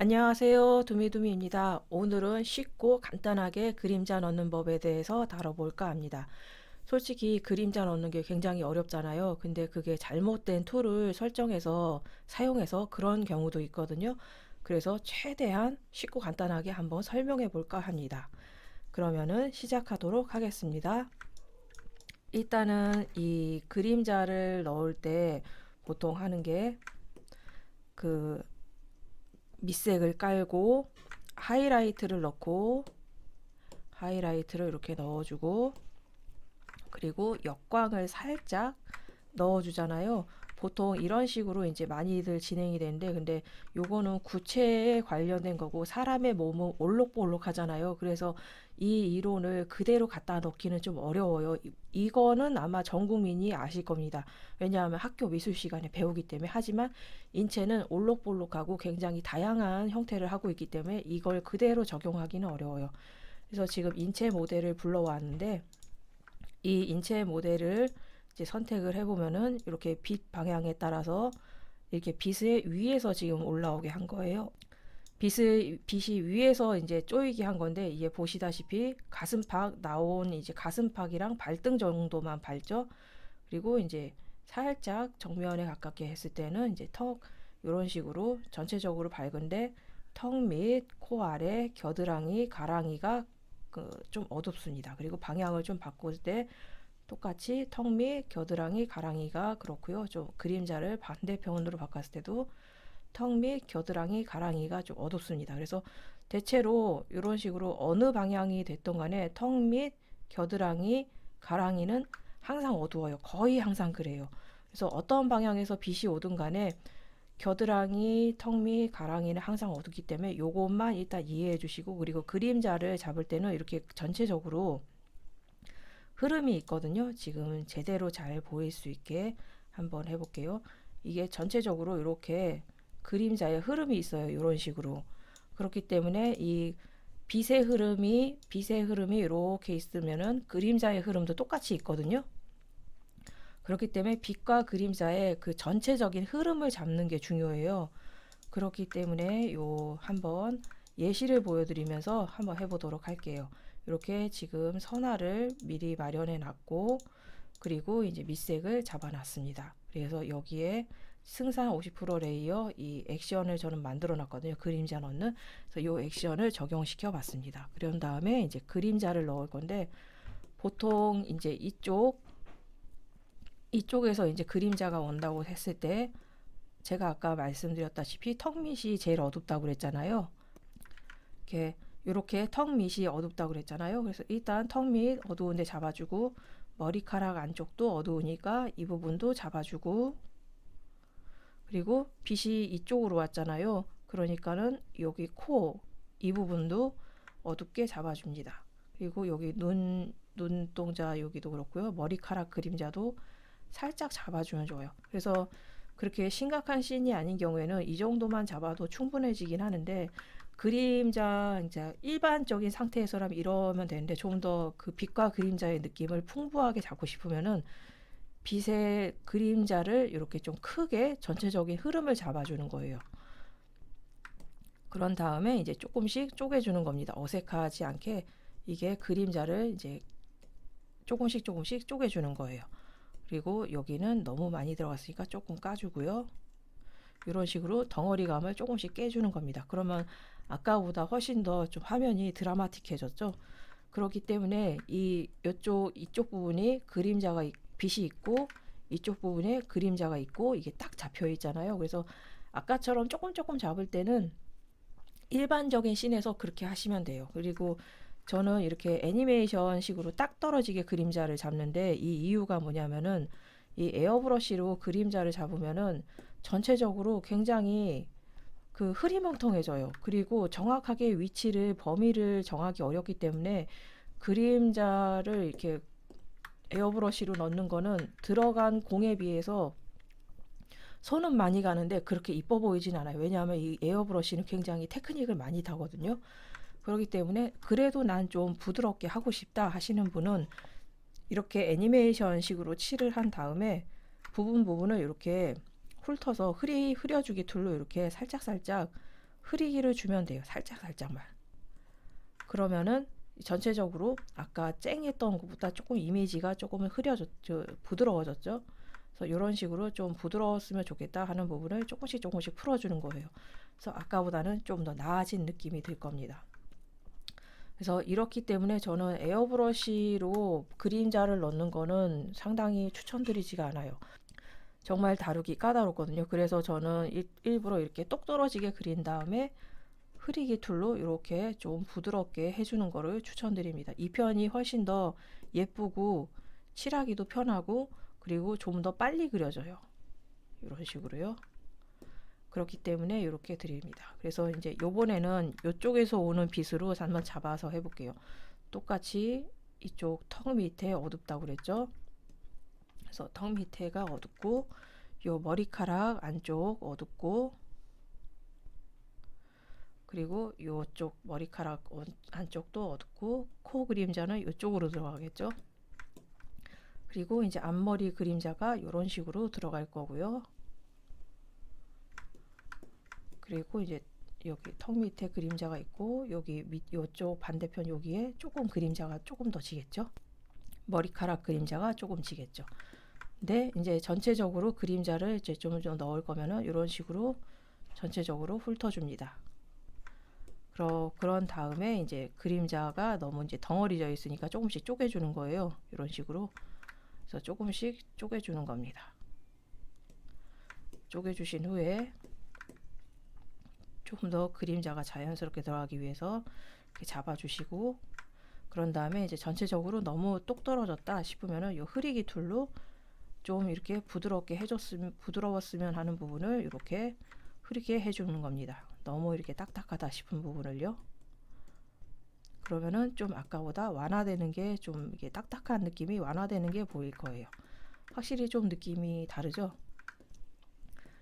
안녕하세요. 두미두미입니다. 오늘은 쉽고 간단하게 그림자 넣는 법에 대해서 다뤄볼까 합니다. 솔직히 그림자 넣는 게 굉장히 어렵잖아요. 근데 그게 잘못된 툴을 설정해서 사용해서 그런 경우도 있거든요. 그래서 최대한 쉽고 간단하게 한번 설명해 볼까 합니다. 그러면은 시작하도록 하겠습니다. 일단은 이 그림자를 넣을 때 보통 하는 게그 밑색을 깔고 하이라이트를 넣고 하이라이트를 이렇게 넣어주고 그리고 역광을 살짝 넣어주잖아요. 보통 이런 식으로 이제 많이들 진행이 되는데 근데 요거는 구체에 관련된 거고 사람의 몸은 올록볼록 하잖아요. 그래서 이 이론을 그대로 갖다 넣기는 좀 어려워요. 이- 이거는 아마 전 국민이 아실 겁니다. 왜냐하면 학교 미술 시간에 배우기 때문에 하지만 인체는 올록볼록하고 굉장히 다양한 형태를 하고 있기 때문에 이걸 그대로 적용하기는 어려워요. 그래서 지금 인체 모델을 불러왔는데 이 인체 모델을 이제 선택을 해보면은 이렇게 빛 방향에 따라서 이렇게 빛의 위에서 지금 올라오게 한 거예요. 빛을 빛이 위에서 이제 쪼이게 한 건데 이게 보시다시피 가슴팍 나온 이제 가슴팍이랑 발등 정도만 밟죠. 그리고 이제 살짝 정면에 가깝게 했을 때는 이제 턱 이런 식으로 전체적으로 밝은데 턱및코 아래 겨드랑이 가랑이가 그 좀 어둡습니다. 그리고 방향을 좀 바꿀 때 똑같이 턱및 겨드랑이 가랑이가 그렇고요. 좀 그림자를 반대편으로 바꿨을 때도 턱및 겨드랑이 가랑이가 좀 어둡습니다. 그래서 대체로 이런 식으로 어느 방향이 됐던 간에 턱및 겨드랑이 가랑이는 항상 어두워요. 거의 항상 그래요. 그래서 어떤 방향에서 빛이 오든 간에 겨드랑이, 턱및 가랑이는 항상 어둡기 때문에 요것만 일단 이해해 주시고 그리고 그림자를 잡을 때는 이렇게 전체적으로 흐름이 있거든요. 지금 제대로 잘 보일 수 있게 한번 해볼게요. 이게 전체적으로 이렇게 그림자의 흐름이 있어요. 이런 식으로. 그렇기 때문에 이 빛의 흐름이 빛의 흐름이 이렇게 있으면은 그림자의 흐름도 똑같이 있거든요. 그렇기 때문에 빛과 그림자의 그 전체적인 흐름을 잡는 게 중요해요. 그렇기 때문에 요 한번 예시를 보여드리면서 한번 해보도록 할게요. 이렇게 지금 선화를 미리 마련해 놨고 그리고 이제 밑색을 잡아 놨습니다. 그래서 여기에 승산 50% 레이어 이 액션을 저는 만들어 놨거든요. 그림자 넣는. 그래서 이 액션을 적용시켜 봤습니다. 그런 다음에 이제 그림자를 넣을 건데 보통 이제 이쪽 이쪽에서 이제 그림자가 온다고 했을 때 제가 아까 말씀드렸다시피 턱 밑이 제일 어둡다고 그랬잖아요. 이렇게 이렇게 턱 밑이 어둡다고 그랬잖아요. 그래서 일단 턱 밑 어두운데 잡아주고 머리카락 안쪽도 어두우니까 이 부분도 잡아주고 그리고 빛이 이쪽으로 왔잖아요. 그러니까는 여기 코 이 부분도 어둡게 잡아줍니다. 그리고 여기 눈 눈동자 여기도 그렇고요. 머리카락 그림자도 살짝 잡아주면 좋아요. 그래서 그렇게 심각한 씬이 아닌 경우에는 이 정도만 잡아도 충분해지긴 하는데 그림자 이제 일반적인 상태에서라면 이러면 되는데 좀더그 빛과 그림자의 느낌을 풍부하게 잡고 싶으면은 빛의 그림자를 이렇게 좀 크게 전체적인 흐름을 잡아주는 거예요. 그런 다음에 이제 조금씩 쪼개주는 겁니다. 어색하지 않게 이게 그림자를 이제 조금씩 조금씩 쪼개주는 거예요. 그리고 여기는 너무 많이 들어갔으니까 조금 까주고요. 이런 식으로 덩어리감을 조금씩 깨주는 겁니다. 그러면 아까보다 훨씬 더 좀 화면이 드라마틱해졌죠. 그렇기 때문에 이 이쪽 이쪽 부분이 그림자가 있- 빛이 있고 이쪽 부분에 그림자가 있고 이게 딱 잡혀 있잖아요. 그래서 아까처럼 조금 조금 잡을 때는 일반적인 씬에서 그렇게 하시면 돼요. 그리고 저는 이렇게 애니메이션 식으로 딱 떨어지게 그림자를 잡는데 이 이유가 뭐냐면은 이 에어브러쉬로 그림자를 잡으면은 전체적으로 굉장히 그 흐리멍텅해져요. 그리고 정확하게 위치를 범위를 정하기 어렵기 때문에 그림자를 이렇게 에어브러쉬로 넣는 거는 들어간 공에 비해서 손은 많이 가는데 그렇게 이뻐 보이진 않아요. 왜냐하면 이 에어브러쉬는 굉장히 테크닉을 많이 타거든요. 그렇기 때문에 그래도 난 좀 부드럽게 하고 싶다 하시는 분은 이렇게 애니메이션식으로 칠을 한 다음에 부분 부분을 이렇게 훑어서 흐리 흐려주기 툴로 이렇게 살짝 살짝 흐리기를 주면 돼요. 살짝 살짝만. 그러면은 전체적으로 아까 쨍했던 것보다 조금 이미지가 조금 흐려졌, 저, 부드러워졌죠. 그래서 이런 식으로 좀 부드러웠으면 좋겠다 하는 부분을 조금씩 조금씩 풀어주는 거예요. 그래서 아까보다는 좀 더 나아진 느낌이 들 겁니다. 그래서 이렇기 때문에 저는 에어브러쉬로 그림자를 넣는 거는 상당히 추천드리지가 않아요. 정말 다루기 까다롭거든요. 그래서 저는 일, 일부러 이렇게 똑 떨어지게 그린 다음에 흐리기 툴로 이렇게 좀 부드럽게 해주는 거를 추천드립니다. 이 편이 훨씬 더 예쁘고 칠하기도 편하고 그리고 좀 더 빨리 그려져요. 이런 식으로요. 그렇기 때문에 이렇게 드립니다. 그래서 이제 요번에는 이쪽에서 오는 빛으로 한번 잡아서 해볼게요. 똑같이 이쪽 턱 밑에 어둡다고 그랬죠. 그래서 턱 밑에가 어둡고 요 머리카락 안쪽 어둡고 그리고 요쪽 머리카락 안쪽도 어둡고 코 그림자는 이쪽으로 들어가겠죠. 그리고 이제 앞머리 그림자가 이런 식으로 들어갈 거고요. 그리고 이제 여기 턱 밑에 그림자가 있고 여기 밑 요쪽 반대편 여기에 조금 그림자가 조금 더 지겠죠. 머리카락 그림자가 조금 지겠죠. 근데 이제 전체적으로 그림자를 이제 좀, 좀 넣을 거면은 이런 식으로 전체적으로 훑어줍니다. 그러, 그런 다음에 이제 그림자가 너무 이제 덩어리져 있으니까 조금씩 쪼개주는 거예요. 이런 식으로. 그래서 조금씩 쪼개주는 겁니다. 쪼개주신 후에 조금 더 그림자가 자연스럽게 들어가기 위해서 이렇게 잡아주시고 그런 다음에 이제 전체적으로 너무 똑 떨어졌다 싶으면은 요 흐리기 툴로 좀 이렇게 부드럽게 해줬으면 부드러웠으면 하는 부분을 이렇게 흐리게 해주는 겁니다. 너무 이렇게 딱딱하다 싶은 부분을요. 그러면은 좀 아까보다 완화되는 게 좀 이게 딱딱한 느낌이 완화되는 게 보일 거예요. 확실히 좀 느낌이 다르죠.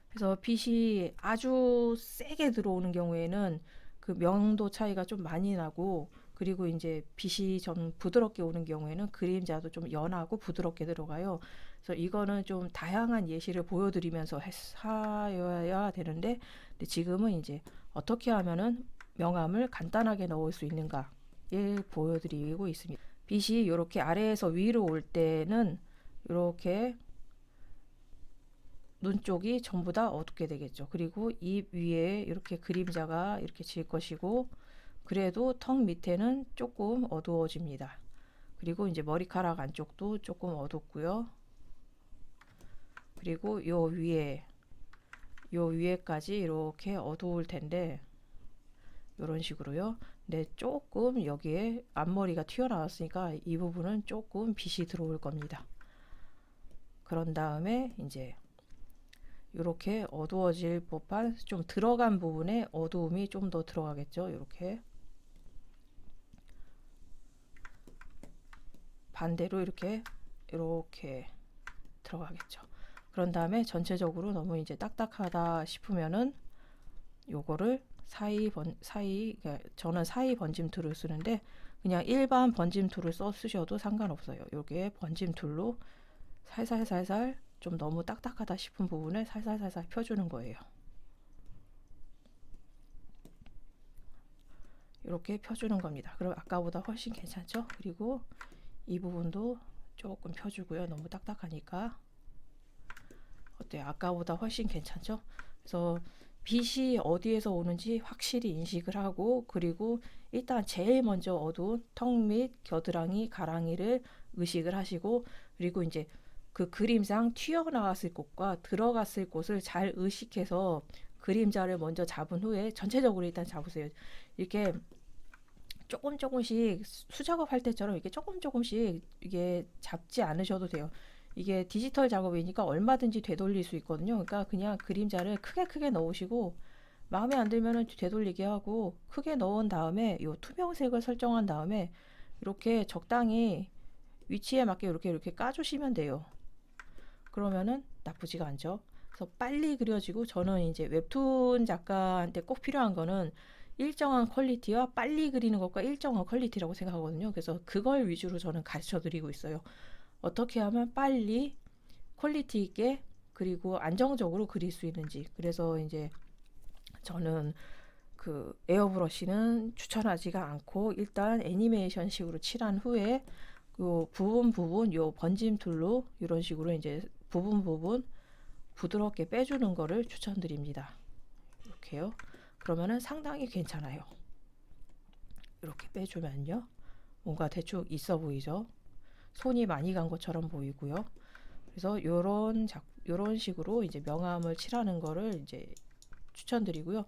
그래서 빛이 아주 세게 들어오는 경우에는 그 명도 차이가 좀 많이 나고 그리고 이제 빛이 좀 부드럽게 오는 경우에는 그림자도 좀 연하고 부드럽게 들어가요. 그래서 이거는 좀 다양한 예시를 보여드리면서 하여야 되는데 지금은 이제 어떻게 하면은 명암을 간단하게 넣을 수 있는가 예 보여드리고 있습니다. 빛이 이렇게 아래에서 위로 올 때는 이렇게 눈 쪽이 전부 다 어둡게 되겠죠. 그리고 입 위에 이렇게 그림자가 이렇게 질 것이고 그래도 턱 밑에는 조금 어두워집니다. 그리고 이제 머리카락 안쪽도 조금 어둡고요. 그리고 요 위에 요 위에까지 이렇게 어두울 텐데 이런 식으로요. 근데 조금 여기에 앞머리가 튀어나왔으니까 이 부분은 조금 빛이 들어올 겁니다. 그런 다음에 이제 이렇게 어두워질 법한 좀 들어간 부분에 어두움이 좀 더 들어가겠죠. 이렇게 반대로 이렇게 이렇게 들어가겠죠. 그런 다음에 전체적으로 너무 이제 딱딱하다 싶으면은 요거를 사이 번 사이 그러니까 저는 사이 번짐 툴을 쓰는데 그냥 일반 번짐 툴을 써 쓰셔도 상관없어요. 요게 번짐 툴로 살살살살 좀 너무 딱딱하다 싶은 부분을 살살살살 펴주는 거예요. 이렇게 펴주는 겁니다. 그럼 아까보다 훨씬 괜찮죠? 그리고 이 부분도 조금 펴주고요. 너무 딱딱하니까. 어때요? 아까보다 훨씬 괜찮죠? 그래서 빛이 어디에서 오는지 확실히 인식을 하고 그리고 일단 제일 먼저 어두운 턱 밑 겨드랑이 가랑이를 의식을 하시고 그리고 이제 그 그림상 튀어나왔을 곳과 들어갔을 곳을 잘 의식해서 그림자를 먼저 잡은 후에 전체적으로 일단 잡으세요. 이렇게 조금 조금씩 수작업 할 때처럼 이렇게 조금 조금씩 이게 잡지 않으셔도 돼요. 이게 디지털 작업이니까 얼마든지 되돌릴 수 있거든요. 그러니까 그냥 그림자를 크게 크게 넣으시고 마음에 안 들면은 되돌리게 하고 크게 넣은 다음에 요 투명색을 설정한 다음에 이렇게 적당히 위치에 맞게 이렇게 이렇게 까주시면 돼요. 그러면은 나쁘지가 않죠. 그래서 빨리 그려지고 저는 이제 웹툰 작가한테 꼭 필요한 거는 일정한 퀄리티와 빨리 그리는 것과 일정한 퀄리티라고 생각하거든요. 그래서 그걸 위주로 저는 가르쳐 드리고 있어요. 어떻게 하면 빨리 퀄리티 있게 그리고 안정적으로 그릴 수 있는지. 그래서 이제 저는 그 에어브러쉬는 추천하지가 않고 일단 애니메이션식으로 칠한 후에 요 부분 부분 요 번짐 툴로 이런 식으로 이제 부분 부분 부드럽게 빼주는 거를 추천드립니다. 이렇게요. 그러면은 상당히 괜찮아요. 이렇게 빼주면요. 뭔가 대충 있어 보이죠? 손이 많이 간 것처럼 보이고요. 그래서 요런 작 요런 식으로 이제 명암을 칠하는 거를 이제 추천드리고요.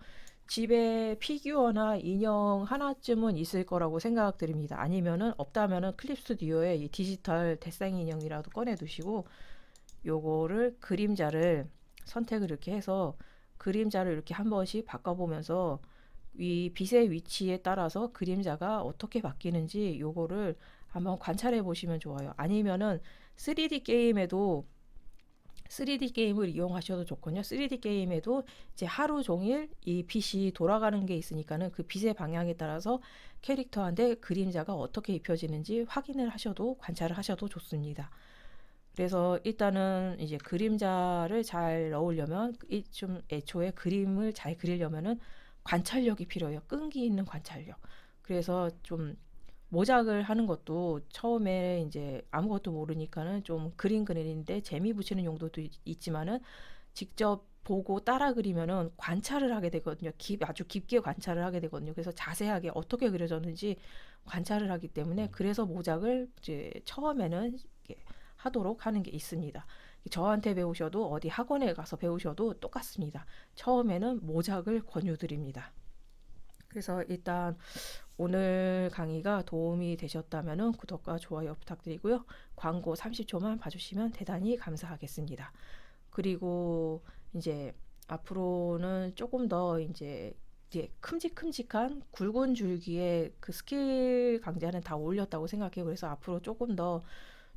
집에 피규어나 인형 하나쯤은 있을 거라고 생각드립니다. 아니면은 없다면은 클립 스튜디오에 이 디지털 대상 인형이라도 꺼내 두시고 요거를 그림자를 선택을 이렇게 해서 그림자를 이렇게 한 번씩 바꿔보면서 이 빛의 위치에 따라서 그림자가 어떻게 바뀌는지 요거를 한번 관찰해 보시면 좋아요. 아니면은 3D 게임에도 3D 게임을 이용하셔도 좋거든요. 3D 게임에도 이제 하루 종일 이 빛이 돌아가는 게 있으니까는 그 빛의 방향에 따라서 캐릭터한테 그림자가 어떻게 입혀지는지 확인을 하셔도 관찰을 하셔도 좋습니다. 그래서 일단은 이제 그림자를 잘 넣으려면 이좀 애초에 그림을 잘 그리려면은 관찰력이 필요해요. 끈기 있는 관찰력. 그래서 좀 모작을 하는 것도 처음에 이제 아무것도 모르니까는 좀 그림 그리는데 재미 붙이는 용도도 있- 있지만은 직접 보고 따라 그리면은 관찰을 하게 되거든요. 깊, 아주 깊게 관찰을 하게 되거든요. 그래서 자세하게 어떻게 그려졌는지 관찰을 하기 때문에 그래서 모작을 이제 처음에는 하도록 하는 게 있습니다. 저한테 배우셔도 어디 학원에 가서 배우셔도 똑같습니다. 처음에는 모작을 권유드립니다. 그래서 일단 오늘 강의가 도움이 되셨다면 구독과 좋아요 부탁드리고요. 광고 30초만 봐주시면 대단히 감사하겠습니다. 그리고 이제 앞으로는 조금 더 이제 이제 큼직큼직한 굵은 줄기의 그 스킬 강좌는 다 올렸다고 생각해요. 그래서 앞으로 조금 더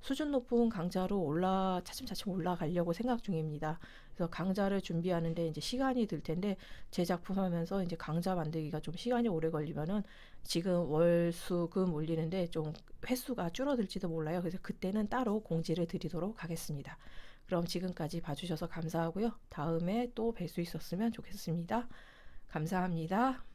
수준 높은 강좌로 올라 차츰차츰 올라가려고 생각 중입니다. 그래서 강좌를 준비하는데 이제 시간이 들 텐데 제 작품 하면서 이제 강좌 만들기가 좀 시간이 오래 걸리면은 지금 월, 수, 금 올리는데 좀 횟수가 줄어들지도 몰라요. 그래서 그때는 따로 공지를 드리도록 하겠습니다. 그럼 지금까지 봐주셔서 감사하고요. 다음에 또 뵐 수 있었으면 좋겠습니다. 감사합니다.